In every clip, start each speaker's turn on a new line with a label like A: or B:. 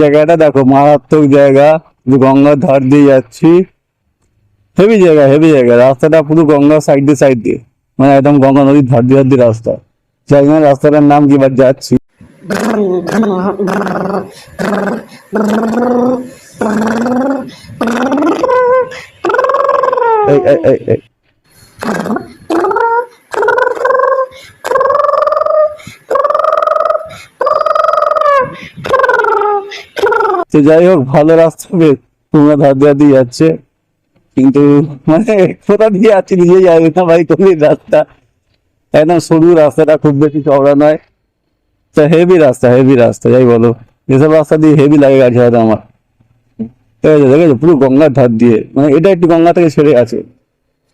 A: জায়গাটা দেখো, মারাত্মক জায়গা। গঙ্গার ধার দিয়ে যাচ্ছি। হেভি জায়গা হেভি জায়গা। রাস্তাটা পুরো গঙ্গার সাইড দিয়ে সাইড দিয়ে মানে একদম গঙ্গা নদীর ধার দিয়ে ধার দিয়ে রাস্তা। জানি না রাস্তাটার নাম কি বাট যাচ্ছি। এই এই এই এই তো যাই হোক, ভালো রাস্তা তোমরা ধার দেওয়া দিয়ে যাচ্ছে। কিন্তু মানে কোথা দিয়ে যাচ্ছি নিজে যাবে না ভাই কোন রাস্তা। একদম সরু রাস্তাটা খুব বেশি চওড়া নয়। তা হেভি রাস্তা হেভি রাস্তা, যাই বলো। এসব রাস্তা দিয়ে হেভি লাগে গাড়ি চালাতে আমার। ঠিক আছে, দেখেছ? পুরো গঙ্গার ধার দিয়ে। মানে এটা একটু গঙ্গা থেকে ছেড়ে আছে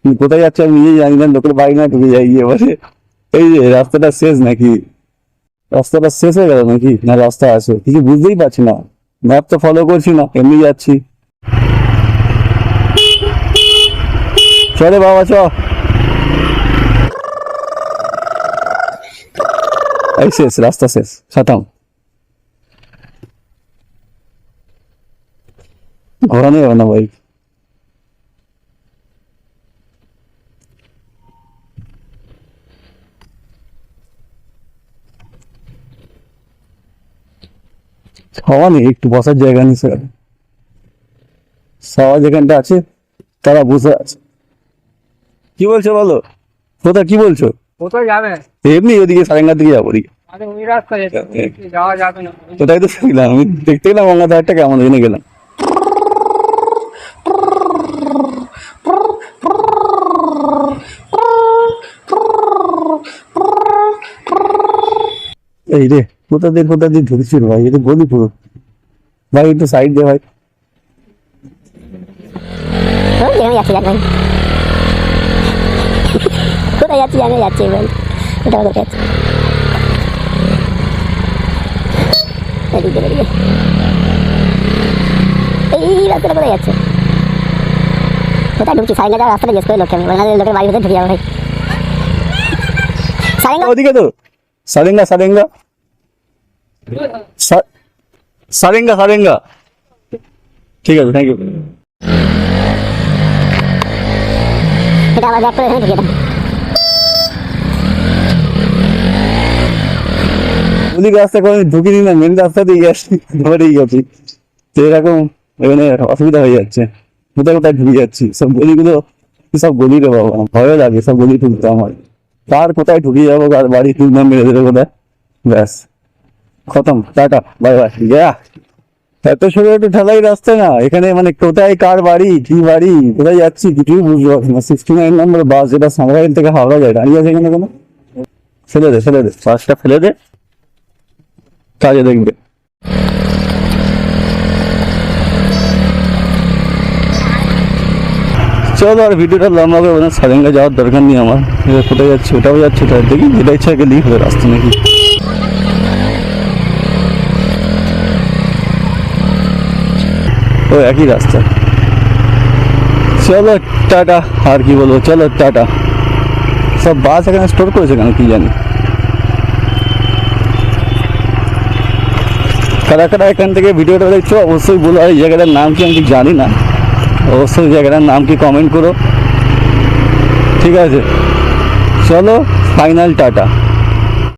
A: কোথায় যাচ্ছে আমি নিজেই জানি না, লোকের বাড়ি না ঢুকে যাই গিয়ে এই যে, রাস্তাটা শেষ নাকি? রাস্তাটা শেষ হয়ে গেল নাকি? না, রাস্তা আছে। কিছু বুঝতেই পারছি না। ম্যাপ তো ফলো করছি না, এমনি যাচ্ছি। চলে বাবা চ এই শেষ, রাস্তা শেষ সাতাম ঘোরানো যাবে না, ভাই? খাওয়া নেই একটু বসার জায়গা নেই সেখানে। সবাই যেখানটা আছে তারা বসে আছে। কি বলছো বলো? কোথায় কি বলছো?
B: কোথায় যাবে?
A: এমনি ওদিকে সারেঙ্গার দিকে যাব ওদিকে। কোথায় তো গেলাম আমি দেখতে গেলাম গঙ্গাধারটা কেমন ওই গেলাম। এই রে কোথা দিয়ে কোথা দিয়ে ঢুকছিল ভাই এটা গলি পুরো। ভাই একটু সাইড দে ভাই।
C: যেখানে যাচ্ছি জানি কোথায় যাচ্ছি জানি যাচ্ছি এবার এটা কোথায় যাচ্ছি এদিকে এদিকে এই রাস্তাটা কোথায় যাচ্ছে? কোথায় ঢুকছি? সাইকেল যাওয়ার রাস্তাটা জিজ্ঞেস করে লোককে আমি। লোকের বাড়ির ভিতরে ঢুকে যাব ভাই। সাইকেল
A: ওদিকে তো সারেঙ্গা সারেঙ্গা। সারেঙ্গা সারেঙ্গা ঠিক আছে থ্যাংক ইউ
C: এটা আবার ব্যাক করে এখানে ঢুকে যেতাম
A: রাস্তা করে ঢুকিনি না? মেন রাস্তা দিয়ে গেছি। ধরেই গেছি। তো এরকম এখানে অসুবিধা হয়ে যাচ্ছে। কোথায় কোথায় ঢুকে যাচ্ছি? সব গলিগুলো সব গলি রে বাবা। ভয়ও লাগে সব গলি ঢুকতে আমার। কার কোথায় ঢুকে যাব কার বাড়ি টুকনাম মেরে দেবে কোথায়? ব্যাস। খতম, টাটা, বাই বাই গেয়া এত ছোট একটু ঠেলাই রাস্তা না, এখানে মানে কোথায়, কার বাড়ি, কি বাড়ি, কোথায় যাচ্ছি কিছুই বুঝতে পারছি না। সিক্সটি নাইন নম্বর বাস যেটা সামরাইল থেকে হাওড়া যায়, দাঁড়িয়ে আছে এখানে কোনো? ফেলে দে ফেলে দে। বাসটা ফেলে দে। কাজে দেখবে। চলো আর ভিডিওটা লম্বা করব না সারেঙ্গা যাওয়ার দরকার নেই আমার। এবার কোথায় যাচ্ছে, ওটাও যাচ্ছে তাই দেখি, যেটা ইচ্ছা গেলেই হবে, রাস্তা নাকি? ও একই রাস্তা। চলো টাটা, আর কি বলব, চলো টাটা। সব বাস এখানে স্টোর করেছে কেন, কি জানি। কারা কারা এখান থেকে ভিডিওটা দেখছ, অবশ্যই বলো এই জায়গাটার নাম কি আমি জানি না। অবশ্যই জায়গাটার নাম কি কমেন্ট করো। ঠিক আছে। চলো ফাইনাল টাটা।